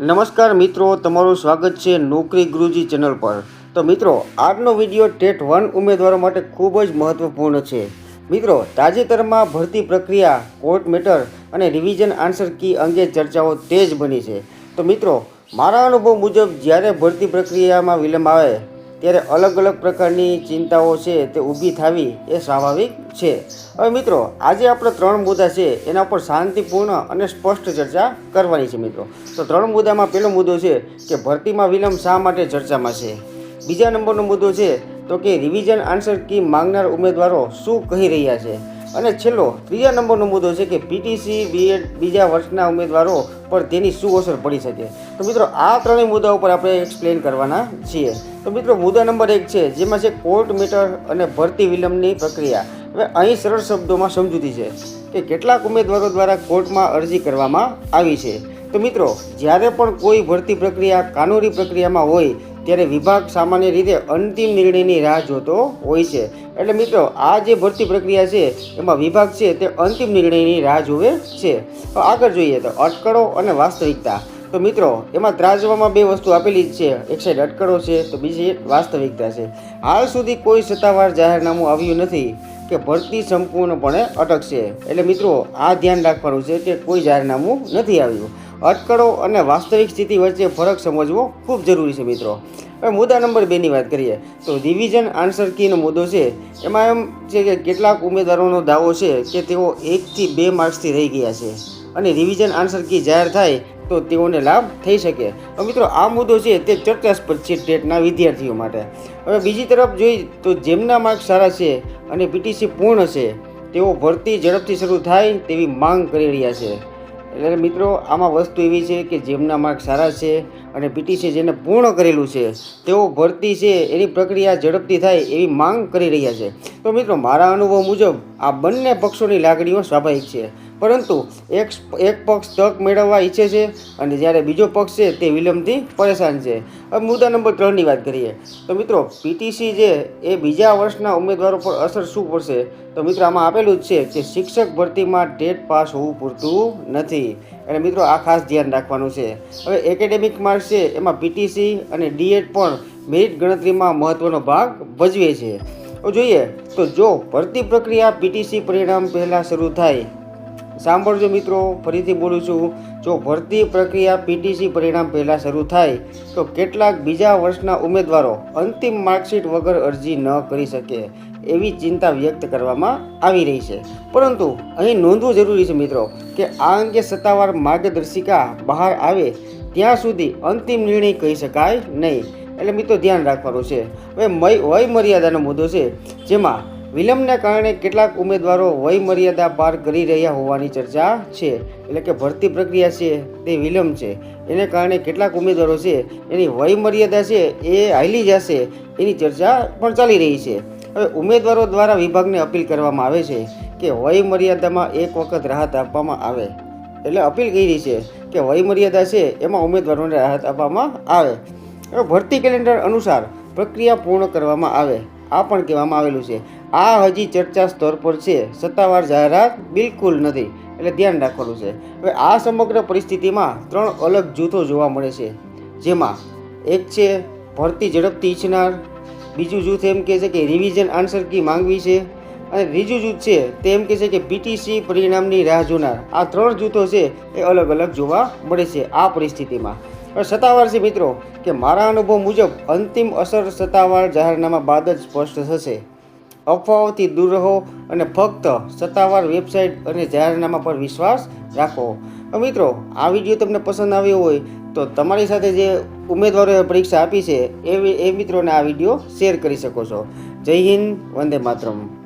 નમસ્કાર મિત્રો, તમારું સ્વાગત છે નોકરી ગુરુજી ચેનલ પર. તો મિત્રો, આજનો વીડિયો ટેટ વન ઉમેદવારો માટે ખૂબ જ મહત્વપૂર્ણ છે. મિત્રો, તાજેતરમાં ભરતી પ્રક્રિયા, કોર્ટ મેટર અને રિવિઝન આન્સર કી અંગે ચર્ચાઓ તેજ બની છે. તો મિત્રો, મારા અનુભવ મુજબ જ્યારે ભરતી પ્રક્રિયામાં વિલંબ આવે ત્યારે અલગ અલગ પ્રકારની ચિંતાઓ છે તે ઊભી થવી એ સ્વાભાવિક છે. હવે મિત્રો, આજે આપણે ત્રણ મુદ્દા છે, એના પર શાંતિપૂર્ણ અને સ્પષ્ટ ચર્ચા કરવાની છે મિત્રો. તો ત્રણ મુદ્દામાં પહેલો મુદ્દો છે કે ભરતીમાં વિલંબ શા માટે ચર્ચામાં છે? બીજા નંબરનો મુદ્દો છે તો કે રિવિઝન આન્સર કી માંગનાર ઉમેદવારો શું કહી રહ્યા છે? અને છેલ્લો, ત્રીજા નંબરનો મુદ્દો છે કે પીટીસી બીએડ બીજા વર્ષના ઉમેદવારો પર તેની શું અસર પડી શકે? તો મિત્રો, આ ત્રણેય મુદ્દા ઉપર આપણે એક્સપ્લેન કરવાના છીએ. તો મિત્રો, મુદ્દા નંબર એક છે, જેમાં છે કોર્ટ મેટર અને ભરતી વિલંબની પ્રક્રિયા. હવે અહીં સરળ શબ્દોમાં સમજૂતી છે કે કેટલાક ઉમેદવારો દ્વારા કોર્ટમાં અરજી કરવામાં આવી છે. તો મિત્રો, જ્યારે પણ કોઈ ભરતી પ્રક્રિયા કાનૂની પ્રક્રિયામાં હોય ત્યારે વિભાગ સામાન્ય રીતે અંતિમ નિર્ણયની રાહ જોતો હોય છે. એટલે મિત્રો, આ જે ભરતી પ્રક્રિયા છે, એમાં વિભાગ છે તે અંતિમ નિર્ણયની રાહ જોવે છે. તો આગળ જોઈએ તો અટકળો અને વાસ્તવિકતા. તો મિત્રો, એમાં ત્રાજવામાં બે વસ્તુ આપેલી જ છે. એક સાઈડ અટકળો છે, તો બીજી વાસ્તવિકતા છે. હાલ સુધી કોઈ સત્તાવાર જાહેરનામું આવ્યું નથી કે ભરતી સંપૂર્ણપણે અટકશે. એટલે મિત્રો, આ ધ્યાન રાખવાનું છે કે કોઈ જાહેરનામું નથી આવ્યું. અટકળો અને વાસ્તવિક સ્થિતિ વચ્ચે ફરક સમજવો ખૂબ જરૂરી છે, મિત્રો. હવે મુદ્દા નંબર બેની વાત કરીએ તો રિવિઝન આન્સર કીનો મુદ્દો છે. એમાં એમ છે કે કેટલાક ઉમેદવારોનો દાવો છે કે તેઓ એકથી બે માર્ક્સથી રહી ગયા છે અને રિવિઝન આન્સર કી જાહેર થાય તો તેઓને લાભ થઈ શકે. હવે મિત્રો, આ મુદ્દો છે તે ચર્ચાસ્પદ છે ટેટના વિદ્યાર્થીઓ માટે. હવે બીજી તરફ જોઈ તો જેમના માર્ક્સ સારા છે અને પીટીસી પૂર્ણ છે, તેઓ ભરતી ઝડપથી શરૂ થાય તેવી માંગ કરી રહ્યા છે. એટલે મિત્રો, આમાં વસ્તુ એવી છે કે જેમના માર્ક સારા છે અને પીટીસી જેને પૂર્ણ કરેલું છે, તેઓ ભરતી છે, એની પ્રક્રિયા ઝડપથી થાય એવી માંગ કરી રહ્યા છે. તો મિત્રો, મારા અનુભવ મુજબ આ બંને પક્ષોની લાગણીઓ સ્વાભાવિક છે. પરંતુ એક એક પક્ષ તક મેળવવા ઈચ્છે છે અને જ્યારે બીજો પક્ષ છે તે વિલંબથી પરેશાન છે. હવે મુદ્દા નંબર ત્રણની વાત કરીએ. તો મિત્રો પીટીસી જે એ બીજા વર્ષના ઉમેદવારો પર અસર શું પડશે? તો મિત્રો, આમાં આપેલું જ છે કે શિક્ષક ભરતીમાં ટેટ પાસ હોવું પૂરતું નથી. એટલે મિત્રો, આ ખાસ ધ્યાન રાખવાનું છે. હવે એકેડેમિક માર્ક્સ છે, એમાં પીટીસી અને ડીએડ પણ મેરિટ ગણતરીમાં મહત્ત્વનો ભાગ ભજવે છે. જોઈએ, તો જો ભરતી પ્રક્રિયા પીટીસી પરિણામ પહેલાં શરૂ થાય સાંભળજો મિત્રો, ફરીથી બોલું છું, જો ભરતી પ્રક્રિયા પીટીસી પરિણામ પહેલાં શરૂ થાય, તો કેટલાક બીજા વર્ષના ઉમેદવારો અંતિમ માર્કશીટ વગર અરજી ન કરી શકે એવી ચિંતા વ્યક્ત કરવામાં આવી રહી છે. પરંતુ અહીં નોંધવું જરૂરી છે મિત્રો કે આ અંગે સત્તાવાર માર્ગદર્શિકા બહાર આવે ત્યાં સુધી અંતિમ નિર્ણય કહી શકાય નહીં. એટલે મિત્રો ધ્યાન રાખવાનું છે. હવે મય વય મર્યાદાનો મુદ્દો છે, જેમાં વિલંબને કારણે કેટલાક ઉમેદવારો વય મર્યાદા પાર કરી રહ્યા હોવાની ચર્ચા છે, એટલે કે ભરતી પ્રક્રિયા છે તે વિલંબ છે. એને કારણે કેટલાક ઉમેદવારો છે એની વય મર્યાદા છે એ હાલી જશે એની ચર્ચા પણ ચાલી રહી છે. હવે ઉમેદવારો દ્વારા વિભાગને અપીલ કરવામાં આવે છે કે વય મર્યાદામાં એક વખત રાહત આપવામાં આવે. એટલે અપીલ કરી છે કે વય મર્યાદા છે એમાં ઉમેદવારોને રાહત આપવામાં આવે. હવે ભરતી કેલેન્ડર અનુસાર પ્રક્રિયા પૂર્ણ કરવામાં આવે. આ પણ કહેવામાં આવેલું છે. આ હજી ચર્ચા સ્તર પર છે. સત્તાવાર જાહેરાત બિલકુલ નથી, એટલે ધ્યાન રાખવાનું છે. હવે આ સમગ્ર પરિસ્થિતિમાં ત્રણ અલગ જૂથો જોવા મળે છે. જેમાં એક છે, ભરતી ઝડપથી ઈચ્છનાર. બીજું જૂથ એમ કહે છે કે રિવિઝન આન્સર કી માંગવી છે. અને ત્રીજું જૂથ છે તે એમ કહે છે કે પીટીસી પરિણામની રાહ જોનાર. આ ત્રણ જૂથો છે, એ અલગ અલગ જોવા મળે છે આ પરિસ્થિતિમાં. હવે સત્તાવાર છે મિત્રો, કે મારા અનુભવ મુજબ અંતિમ અસર સત્તાવાર જાહેરનામા બાદ જ સ્પષ્ટ થશે. અફવાઓથી દૂર રહો અને ફક્ત સત્તાવાર વેબસાઇટ અને જાહેરનામા પર વિશ્વાસ રાખો. મિત્રો, આ વીડિયો તમને પસંદ આવ્યો હોય તો તમારી સાથે જે ઉમેદવારોએ પરીક્ષા આપી છે એ એ મિત્રોને આ વીડિયો શેર કરી શકો છો. જય હિન્દ, વંદે માતરમ.